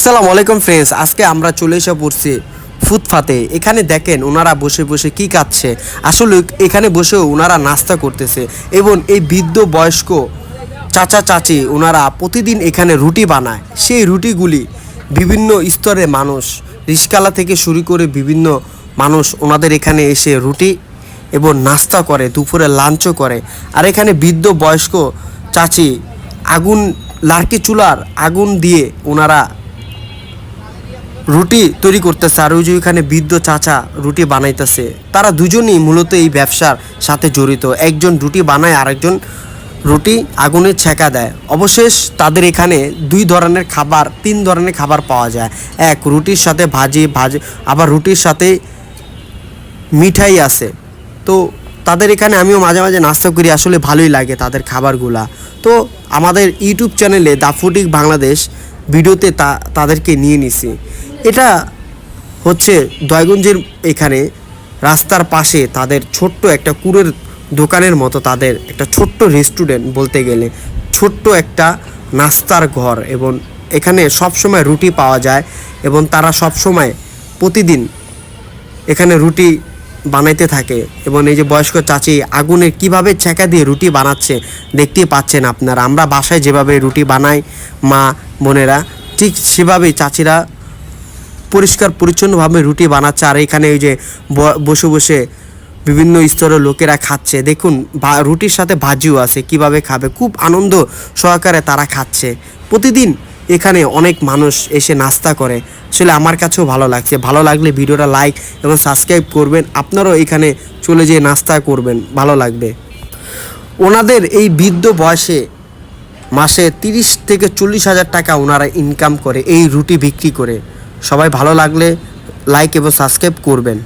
আসসালামু আলাইকুম ফ্রেন্ডস, আজকে আমরা চলে এসে পড়ছি ফুটপাতে। এখানে দেখেন ওনারা বসে বসে কি কাচ্ছে আসলে এখানে বসেও ওনারা নাস্তা করতেছে এবং এই বৃদ্ধ বয়স্ক চাচা চাচি ওনারা প্রতিদিন এখানে রুটি বানায়। সেই রুটিগুলি বিভিন্ন স্তরের মানুষ, রিস্কালা থেকে শুরু করে বিভিন্ন মানুষ ওনাদের এখানে এসে রুটি এবং নাস্তা করে, দুপুরে লাঞ্চও করে। আর এখানে বৃদ্ধ বয়স্ক চাচি আগুন, লার্কি চুলার আগুন দিয়ে ওনারা রুটি তৈরি করতেছে আর ওই যে ওইখানে বৃদ্ধ চাচা রুটি বানাইতেছে। তারা দুজনই মূলত এই ব্যবসার সাথে জড়িত। একজন রুটি বানায়, আরেকজন রুটি আগুনে ছেঁকা দেয়। অবশেষ তাদের এখানে দুই ধরনের খাবার, তিন ধরনের খাবার পাওয়া যায়। এক, রুটির সাথে ভাজি ভাজি, আবার রুটির সাথে মিঠাই আছে। তো তাদের এখানে আমিও মাঝে মাঝে নাস্তা করি, আসলে ভালোই লাগে তাদের খাবারগুলা। তো আমাদের ইউটিউব চ্যানেলে দা ফুডিক বাংলাদেশ ভিডিওতে তা, তাদেরকে নিয়ে নিছি। এটা হচ্ছে দয়গঞ্জের এখানে রাস্তার পাশে তাদের ছোট্ট একটা কুড়ের দোকানের মতো তাদের একটা ছোট্ট রেস্টুরেন্ট বলতে গেলে। ছোট্ট একটা নাস্তার ঘর এবং এখানে সবসময় রুটি পাওয়া যায় এবং তারা সবসময় প্রতিদিন এখানে রুটি বানাইতে থাকে এবং এই যে বয়স্ক চাচি আগুনে কীভাবে ছেঁকা দিয়ে রুটি বানাচ্ছে দেখতেই পাচ্ছেন আপনারা। আমরা বাসায় যেভাবে রুটি বানাই, মা, বোনেরা, ঠিক সেভাবেই চাচিরা পরিষ্কার, পরিচ্ছন্নভাবে রুটি বানাচ্ছে। আর এখানে ওই যে বসে বসে বিভিন্ন স্তরের লোকেরা খাচ্ছে। দেখুন রুটির সাথে ভাজিও আছে, কীভাবে খাবে? খুব আনন্দ সহকারে তারা খাচ্ছে। প্রতিদিন এখানে অনেক মানুষ এসে নাস্তা করে। আসলে আমার কাছেও ভালো লাগছে। ভালো লাগলে ভিডিওটা লাইক এবং সাবস্ক্রাইব করবেন। আপনারাও এখানে চলে যেয়ে নাস্তা করবেন। ভালো লাগবে। ওনাদের এই বৃদ্ধ বয়সে মাসে তিরিশ থেকে চল্লিশ হাজার টাকা ওনারা ইনকাম করে এই রুটি বিক্রি করে। সবাই ভালো লাগলে লাইক এবং সাবস্ক্রাইব করবেন।